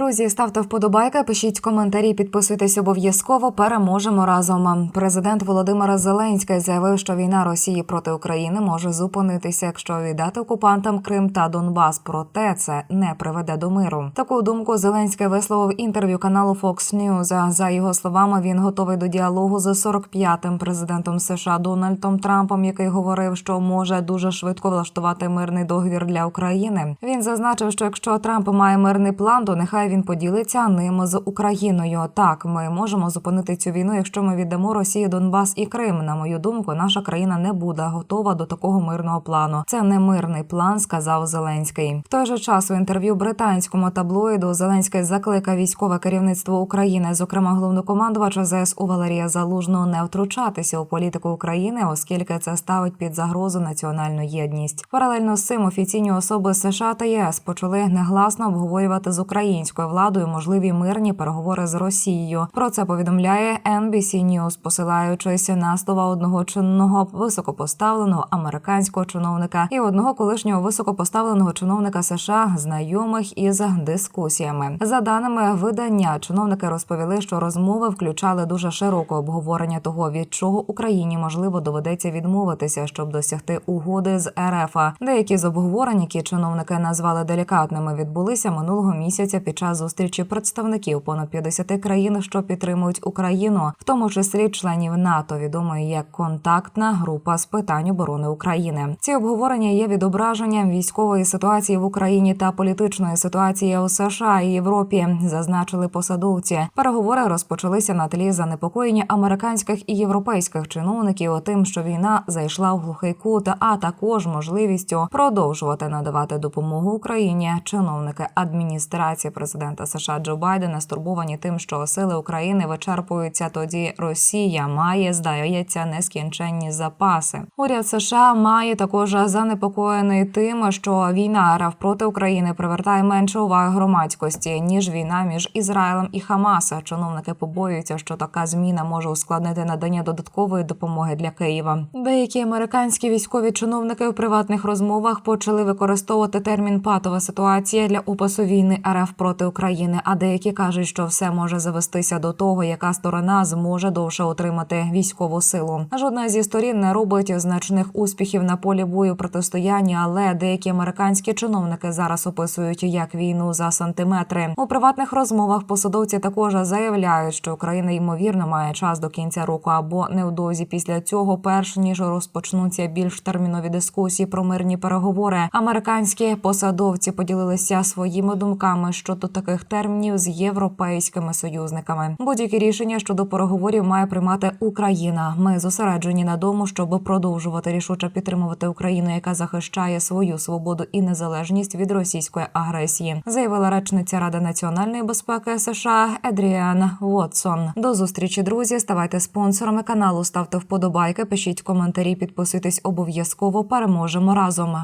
Друзі, ставте вподобайки, пишіть коментарі, підписуйтесь обов'язково. Переможемо разом. Президент Володимир Зеленський заявив, що війна Росії проти України може зупинитися, якщо віддати окупантам Крим та Донбас. Проте це не приведе до миру. Таку думку Зеленський висловив інтерв'ю каналу Fox News. За його словами, він готовий до діалогу з 45-м президентом США Дональдом Трампом, який говорив, що може дуже швидко влаштувати мирний договір для України. Він зазначив, що якщо Трамп має мирний план, то нехай він поділиться ним з Україною. Так, ми можемо зупинити цю війну, якщо ми віддамо Росії Донбас і Крим. На мою думку, наша країна не буде готова до такого мирного плану. Це не мирний план, сказав Зеленський. В той же час у інтерв'ю британському таблоїду Зеленський закликав військове керівництво України, зокрема головнокомандувача ЗСУ Валерія Залужного, не втручатися у політику України, оскільки це ставить під загрозу національну єдність. Паралельно з цим офіційні особи США та ЄС почали негласно обговорювати з українською владою можливі мирні переговори з Росією. Про це повідомляє NBC News, посилаючись на слова одного чинного високопоставленого американського чиновника і одного колишнього високопоставленого чиновника США, знайомих із дискусіями. За даними видання, чиновники розповіли, що розмови включали дуже широке обговорення того, від чого Україні можливо доведеться відмовитися, щоб досягти угоди з РФ. Деякі з обговорень, які чиновники назвали делікатними, відбулися минулого місяця під час зустрічі представників понад 50 країн, що підтримують Україну, в тому числі членів НАТО, відомої як контактна група з питань оборони України. Ці обговорення є відображенням військової ситуації в Україні та політичної ситуації у США і Європі, зазначили посадовці. Переговори розпочалися на тлі занепокоєння американських і європейських чиновників тим, що війна зайшла в глухий кут, а також можливістю продовжувати надавати допомогу Україні. Чиновники адміністрації президента США Джо Байдена стурбовані тим, що сили України вичерпуються. Тоді Росія має здається нескінченні запаси. Уряд США має також занепокоєний тим, що війна РФ проти України привертає менше уваги громадськості ніж війна між Ізраїлем і Хамаса. Чиновники побоюються, що така зміна може ускладнити надання додаткової допомоги для Києва. Деякі американські військові чиновники в приватних розмовах почали використовувати термін патова ситуація для опису війни РФ проти України. А деякі кажуть, що все може завестися до того, яка сторона зможе довше отримати військову силу. Жодна зі сторін не робить значних успіхів на полі бою протистояння, але деякі американські чиновники зараз описують як війну за сантиметри. У приватних розмовах посадовці також заявляють, що Україна ймовірно має час до кінця року або невдовзі після цього, перш ніж розпочнуться більш термінові дискусії про мирні переговори. Американські посадовці поділилися своїми думками щодо таких термінів з європейськими союзниками. Будь-які рішення щодо переговорів має приймати Україна. Ми зосереджені на тому, щоб продовжувати рішуче підтримувати Україну, яка захищає свою свободу і незалежність від російської агресії, заявила речниця Ради національної безпеки США Едріан Вотсон. До зустрічі, друзі. Ставайте спонсорами каналу, ставте вподобайки, пишіть коментарі, підписуйтесь обов'язково. Переможемо разом.